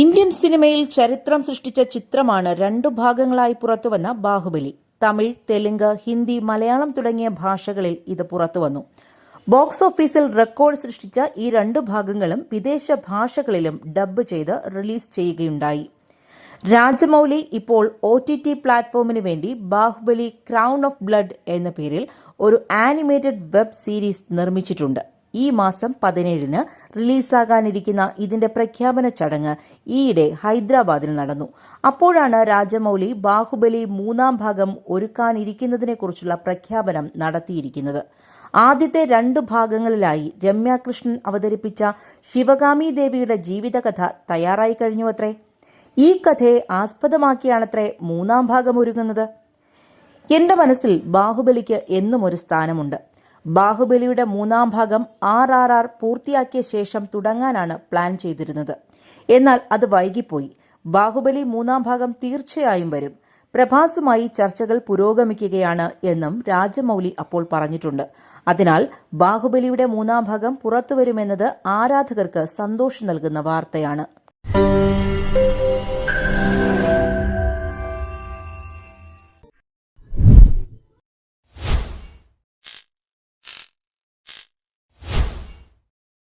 Indian സിനിമയിൽ ചരിത്രം സൃഷ്ടിച്ച ചിത്രമാണ് രണ്ടു ഭാഗങ്ങളായി പുറത്തുവന്ന ബാഹുബലി. തമിഴ് തെലുങ്ക് ഹിന്ദി മലയാളം തുടങ്ങിയ ഭാഷകളിൽ ഇത് പുറത്തുവന്നു. ബോക്സ് ഓഫീസിൽ റെക്കോർഡ് സൃഷ്ടിച്ച ഈ രണ്ട് ഭാഗങ്ങളും വിദേശ ഭാഷകളിലും ഡബ്ബ് ചെയ്ത് റിലീസ് ചെയ്യുകയുണ്ടായി. രാജമൌലി ഇപ്പോൾ ഒ ടി ടി പ്ലാറ്റ്ഫോമിന് വേണ്ടി ബാഹുബലി ക്രൗൺ ഓഫ് ബ്ലഡ് എന്ന പേരിൽ ഒരു ആനിമേറ്റഡ് വെബ് സീരീസ് നിർമ്മിച്ചിട്ടുണ്ട്. ഈ മാസം പതിനേഴിന് റിലീസാകാനിരിക്കുന്ന ഇതിന്റെ പ്രഖ്യാപന ചടങ്ങ് ഈയിടെ ഹൈദരാബാദിൽ നടന്നു. അപ്പോഴാണ് രാജമൌലി ബാഹുബലി മൂന്നാം ഭാഗം ഒരുക്കാനിരിക്കുന്നതിനെക്കുറിച്ചുള്ള പ്രഖ്യാപനം നടത്തിയിരിക്കുന്നത്. ആദ്യത്തെ രണ്ട് ഭാഗങ്ങളിലായി രമ്യാകൃഷ്ണൻ അവതരിപ്പിച്ച ശിവകാമി ദേവിയുടെ ജീവിതകഥ തയ്യാറായി കഴിഞ്ഞുവത്രേ? ഈ കഥയെ ആസ്പദമാക്കിയാണത്രേ മൂന്നാം ഭാഗം ഒരുങ്ങുന്നത്? എന്റെ മനസ്സിൽ ബാഹുബലിക്ക് എന്നും ഒരു സ്ഥാനമുണ്ട്. ബാഹുബലിയുടെ മൂന്നാം ഭാഗം ആർ ആർ ആർ പൂർത്തിയാക്കിയ ശേഷം തുടങ്ങാനാണ് പ്ലാൻ ചെയ്തിരുന്നത്. എന്നാൽ അത് വൈകിപ്പോയി. ബാഹുബലി മൂന്നാം ഭാഗം തീർച്ചയായും വരും. പ്രഭാസുമായി ചർച്ചകൾ പുരോഗമിക്കുകയാണ് എന്നും രാജമൌലി അപ്പോൾ പറഞ്ഞിട്ടുണ്ട്. അതിനാൽ ബാഹുബലിയുടെ മൂന്നാം ഭാഗം പുറത്തുവരുമെന്നത് ആരാധകർക്ക് സന്തോഷം നൽകുന്ന വാർത്തയാണ്.